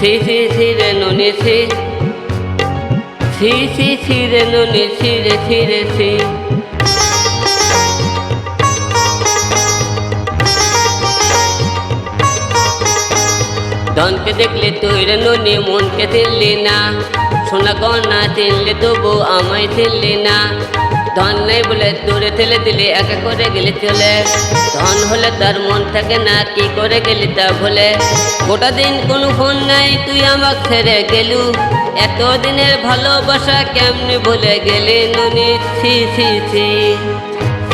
C C C রে নুনি C C C C রে নুনি সি, রে, সি। ধনকে দেখলে তুই রে নুনি, মনকে চিনলি না। সোনা কন্যা চিনলে তবু আমায় চিনলি না। ধন নেই বলে দূরে ঠেলে দিলি, একা করে গেলি চলে। ধন হলে তার মন থাকে না, কি করে গেলি তা ভুলে। গোটা দিন কোনো ফোন নাই, তুই আমাকে ছেড়ে গেলু। এতদিনের ভালোবাসা কেমনি ভুলে গেলি নুনি? ছি ছি ছি।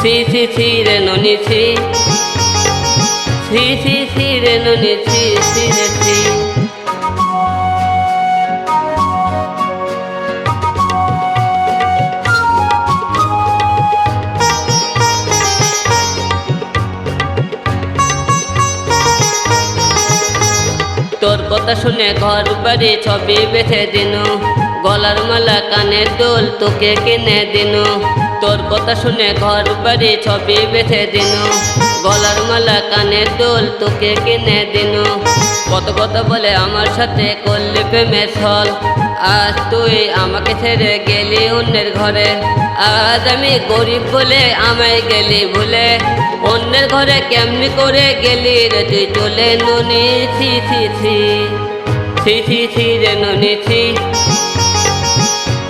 ছি ছি ছি রে নুনি, ছি। ছি ছি ছি রে নুনি, ছি ছি রে তোর কথা শুনে ঘর বাড়ি ছবি বেছে দিনু। গলার মালা কানের দোল তোকে কিনে দিনু। তোর কথা শুনে ঘর বাড়ি ছবি বেছে দিনু। গলার মালা কানের দোল তোকে কিনে দিনু। কত কত বলে আমার সাথে করলি প্রেমের ছল আজ তুই আমাকে ছেড়ে গেলি অন্যের ঘরে। আজ আমি গরিব বলে আমায় গেলি ভুলে। অন্যের ঘরে কেমনি করে গেলি রে তুই চলে নুনি? ছি ছি ছি। ছি ছি ছি রে নুনি, ছি।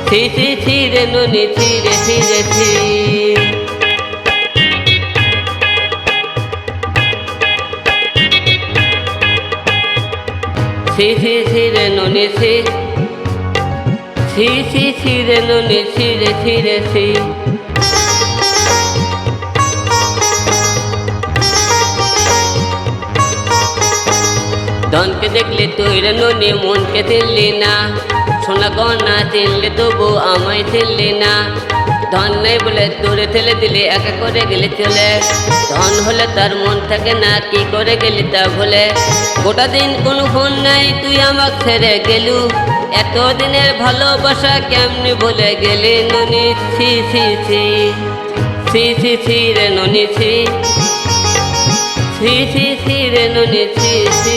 ছি ছি ছি রে নুনি, ছি রে ছি রে, ছি। ছি ছি ছি রে নুনি, ছি। ছি ছি ছি রে নুনি, ছি রে ছি রে, ছি। ধনকে দেখলে তুই রে নুনি, মনকে চিনলি না। সোনা গহনা চিনলে তবু আমায় চিনলি না। ধন নেই বলে দূরে ঠেলে দিলি, একা করে গেলি চলে ধন হলে তার মন থাকে না, কি করে গেলি তা ভুলে। গোটা দিন কোনো ফোন নাই, তুই আমাকে ছেড়ে গেলু। এতদিনের ভালোবাসা কেমনি ভুলে গেলি নুনি? ছি ছি ছি। ছি ছি ছি রে নুনি, ছি। ছি ছি ছি রে নুনি, ছি ছি